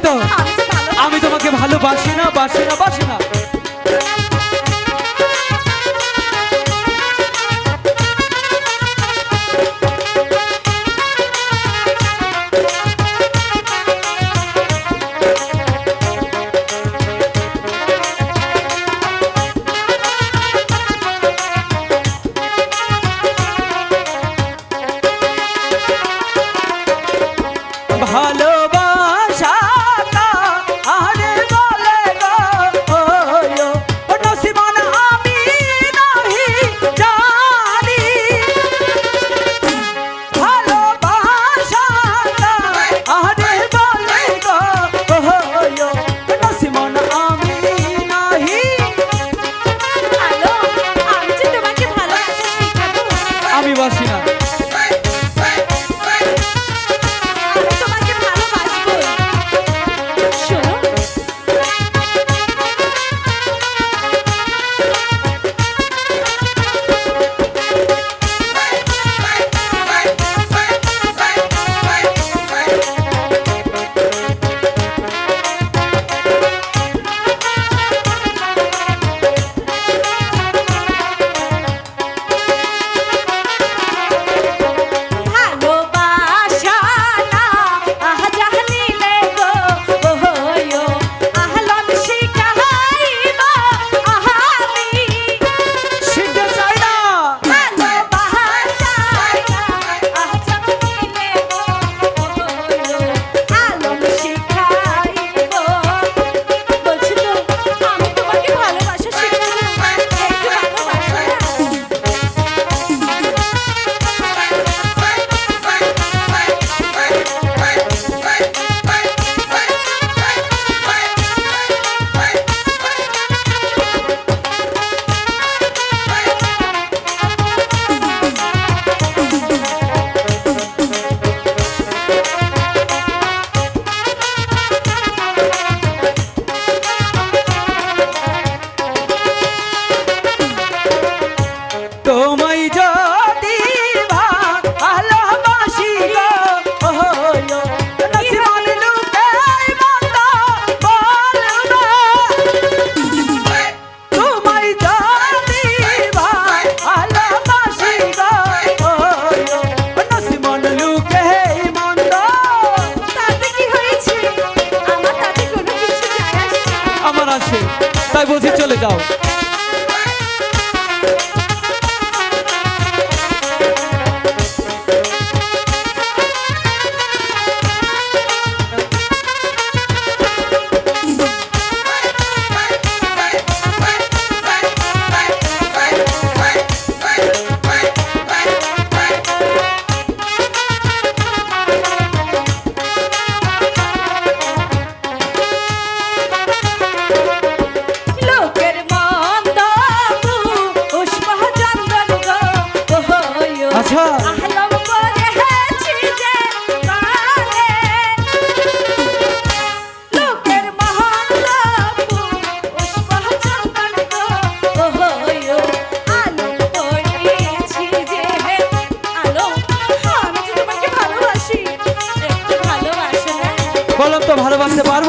তো আমি তোমাকে ভালোবাসি না বাসি না বাসি না। বললাম তো ভালোবাসতে পারব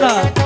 하나.